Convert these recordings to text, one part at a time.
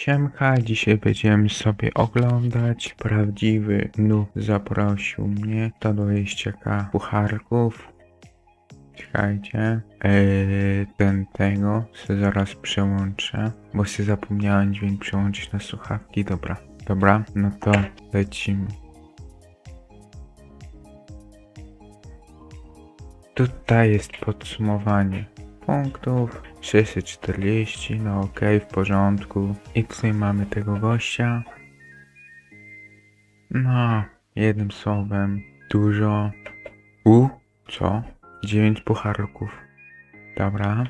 Siemka, dzisiaj będziemy sobie oglądać prawdziwy Nu zaprosił mnie do 20k pucharków. Czekajcie, eee, ten tego se zaraz przełączę, bo się zapomniałem dźwięk przełączyć na słuchawki, dobra, dobra, no to lecimy. Tutaj jest podsumowanie punktów. 640, no ok, w porządku. I tutaj mamy tego gościa. No, jednym słowem, dużo. U, co? 9 pucharków. Dobra.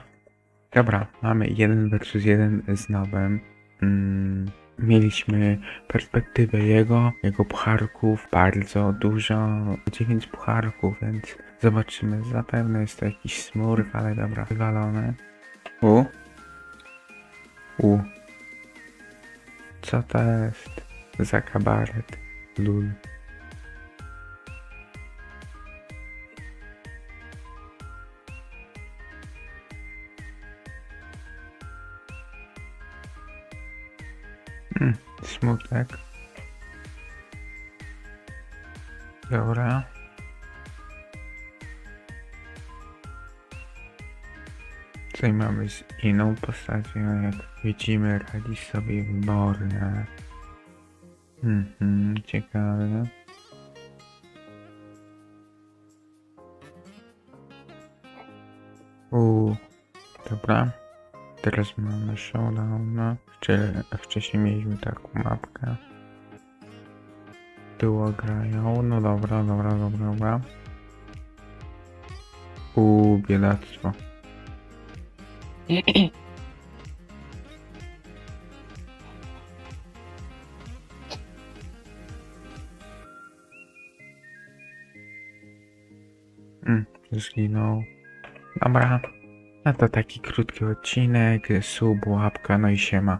Dobra, mamy 1 versus 1 z nowym. Mm, mieliśmy perspektywę jego, jego pucharków, bardzo dużo. 9 pucharków, więc zobaczymy. Zapewne jest to jakiś smurf, ale dobra, wywalone. U. U. Co to jest za kabaret? Lul. Hmm, smutek. Dobra. Tutaj mamy z inną postacią, jak widzimy, radzi sobie wybornie. Mhm, ciekawe. Uuu, dobra. Teraz mamy showdown. Wcze- wcześniej mieliśmy taką mapkę. Było grają. No dobra, dobra, dobra, dobra. Uuu, biedactwo. Mm, zginął. Dobra. No to taki krótki odcinek. Sub, łapka, no i siema.